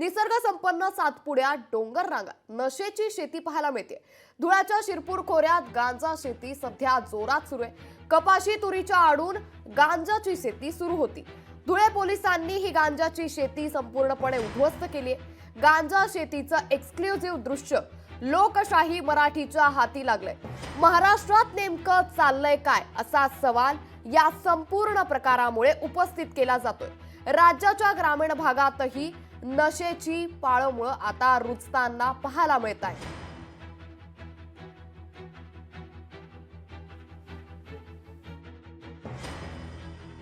निसर्ग संपन्न सातपुड्या डोंगर रांगा नशेची शेती पाहायला मिळते. धुळ्याच्या शिरपूर खोऱ्यात गांजा शेती सध्या जोरात सुरू आहे. कपाशी तुरीच्या आडून गांजाची शेती सुरू होती. धुळे पोलिसांनी ही गांजाची शेती संपूर्णपणे उद्ध्वस्त केली आहे. गांजा शेतीचं एक्सक्लुझिव्ह दृश्य लोकशाही मराठीच्या हाती लागलंय. महाराष्ट्रात नेमकं चाललंय काय असा सवाल या संपूर्ण प्रकारामुळे उपस्थित केला जातोय. राज्याच्या ग्रामीण भागातही नशेची पाळमुळं आता रुजताना पाहायला मिळत आहे.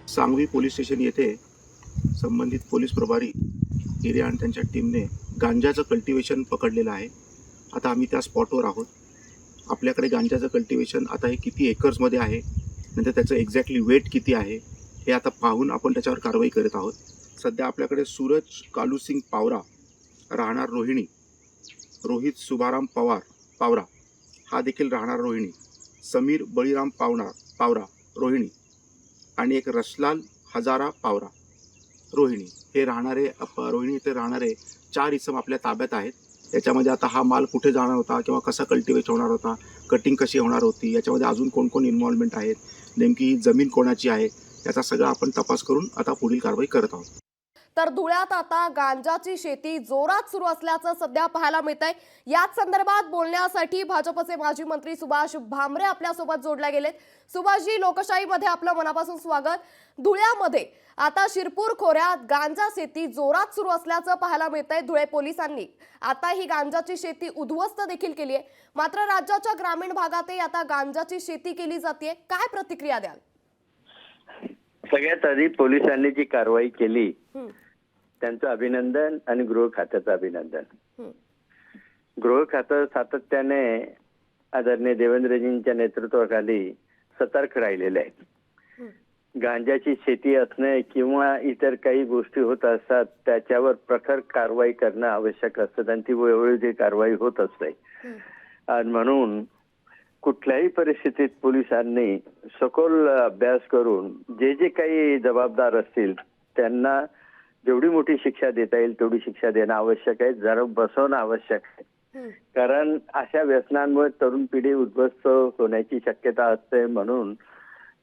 सांगवी पोलीस स्टेशन येथे संबंधित पोलीस प्रभारी हिरे आणि त्यांच्या टीमने गांजाचं कल्टिवेशन पकडलेलं आहे. आता आम्ही त्या स्पॉटवर आहोत. आपल्याकडे गांजाचं कल्टिवेशन आता हे किती एकर्समध्ये आहे? नंतर त्याचं एक्झॅक्टली वेट किती आहे? हे आता पाहून आपण त्याच्यावर कारवाई करत आहोत. सध्या आपल्याकडे सूरज कालूसिंग पावरा राहणार रोहिणी रोहित सुभाराम पवार पावरा. हा देखील राहणार रोहिणी. समीर बळीराम पावणार पावरा रोहिणी. आणि एक रसलाल हजारा पावरा रोहिणी. हे राहणारे अप- रोहिणी इथे राहणारे चार इसम आपल्या ताब्यात आहेत. याच्यामध्ये आता हा माल कुठे जाणार होता किंवा कसा कल्टिवेट होणार होता कटिंग कशी होणार होती याच्यामध्ये अजून कोण कोण इन्व्हॉल्वमेंट आहेत नेमकी ही जमीन कोणाची आहे याचा सगळा आपण तपास करून आता पुढील कारवाई करत आहोत. तर धुळ्यात आता गांजाची शेती जोरात सुरू असल्याचं सध्या पाहायला मिळत आहे याच संदर्भात बोलण्यासाठी भाजपचे माजी मंत्री सुभाष भामरे आपल्यासोबत जोडले गेलेत. सुभाषजी लोकशाहीमध्ये आपलं मनापासून स्वागत. धुळ्यामध्ये आता शिरपूर खोऱ्यात गांजा शेती जोरात सुरू असल्याचं पाहायला मिळत आहे धुळे पोलिसांनी. आता ही गांजाची शेती उद्ध्वस्त देखील केली आहे. मात्र राज्याच्या ग्रामीण भागातही आता गांजाची शेती केली जाते काय प्रतिक्रिया द्याल? सगळ्यात आधी पोलिसांनी जी कारवाई केली त्यांचं अभिनंदन आणि गृह खात्याचं अभिनंदन. गृह खातं सातत्याने आदरणीय देवेंद्रजींच्या नेतृत्वाखाली सतर्क राहिलेले आहे हं, गांजाची शेती असणे किंवा इतर काही गोष्टी होत असतात त्याच्यावर प्रखर कारवाई करणं आवश्यक असतं आणि ती वेळोवेळी जी कारवाई होत असते. आणि म्हणून कुठल्याही परिस्थितीत पोलिसांनी सखोल अभ्यास करून जे जे काही जबाबदार असतील त्यांना जेवढी मोठी शिक्षा देता येईल तेवढी शिक्षा देणं आवश्यक आहे. जरा बसवणं आवश्यक आहे. कारण अशा व्यसनांमुळे तरुण पिढी उद्ध्वस्त होण्याची शक्यता असते म्हणून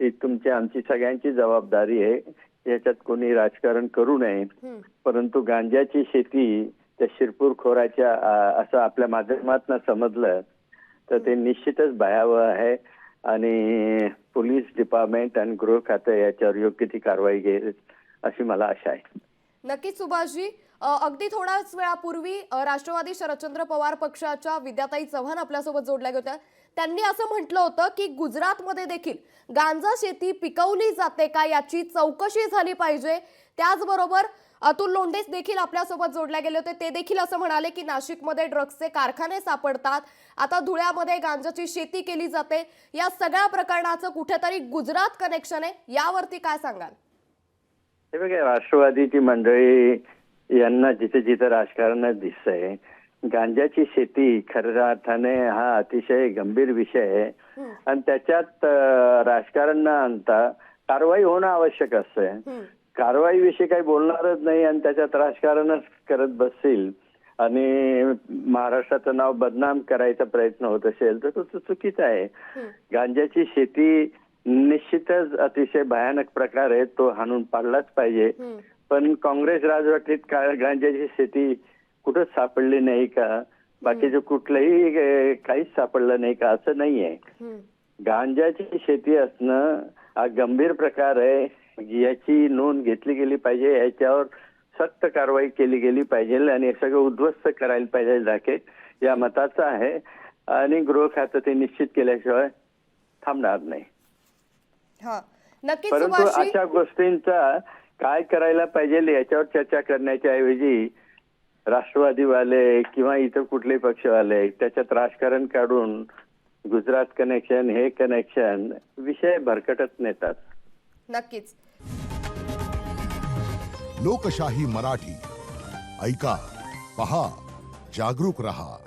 ही तुमची आमची सगळ्यांची जबाबदारी आहे. याच्यात कोणी राजकारण करू नये. परंतु गांजाची शेती त्या शिरपूर खोऱ्याच्या अ, असं आपल्या माध्यमातून समजलं तर ते निश्चितच भयावह आहे. आणि पोलीस डिपार्टमेंट आणि गृह खातं याच्यावर योग्य ती कारवाई घेईल अशी मला आशा आहे. नक्कीच सुभाषजी अगदी थोड्याच वेळापूर्वी राष्ट्रवादी शरदचंद्र पवार पक्षाच्या विद्याताई चव्हाण आपल्यासोबत जोडल्या होत्या. त्यांनी असं म्हटलं होतं की गुजरातमध्ये देखील गांजा शेती पिकवली जाते का याची चौकशी झाली पाहिजे. त्याचबरोबर अतुल लोंढे देखील आपल्यासोबत जोडल्या गेले होते. ते देखील असं म्हणाले की नाशिकमध्ये ड्रग्सचे कारखाने सापडतात. आता धुळ्यामध्ये गांजाची शेती केली जाते. या सगळ्या प्रकरणाचं कुठेतरी गुजरात कनेक्शन आहे. यावरती काय सांगाल? हे बघा राष्ट्रवादीची मंडळी यांना जिथे जिथे राजकारणात दिसतंय गांजाची शेती खऱ्या अर्थाने हा अतिशय गंभीर विषय आहे. आणि त्याच्यात राजकारण न आणता कारवाई होणं आवश्यक असतंय. हं, कारवाईविषयी काही बोलणारच नाही आणि त्याच्यात राजकारणच करत बसतील. आणि महाराष्ट्राचं नाव बदनाम करायचा प्रयत्न होत असेल तर तो चुकीचा आहे. गांजाची शेती निश्चितच अतिशय भयानक प्रकार आहे तो हाणून पाडलाच पाहिजे. पण काँग्रेस राजवटीत का गांजाची शेती कुठंच सापडली नाही का? बाकीचं कुठलंही काहीच सापडलं नाही का? असं नाही आहे. गांजाची शेती असणं हा गंभीर प्रकार आहे. याची नोंद घेतली गेली पाहिजे याच्यावर सक्त कारवाई केली गेली पाहिजे आणि हे सगळं उद्ध्वस्त करायला पाहिजे राकेट या मताचं आहे. आणि गृह खातं ते निश्चित केल्याशिवाय थांबणार नाही. परंतु अशा गोष्टींचा काय करायला पाहिजे याच्यावर चर्चा करण्याच्या ऐवजी राष्ट्रवादीवाले किंवा इतर कुठलेही पक्षवाले त्याच्यात राजकारण काढून गुजरात कनेक्शन हे कनेक्शन विषय भरकटत नेतात. नक्कीच. लोकशाही मराठी. ऐका पहा जागरूक रहा.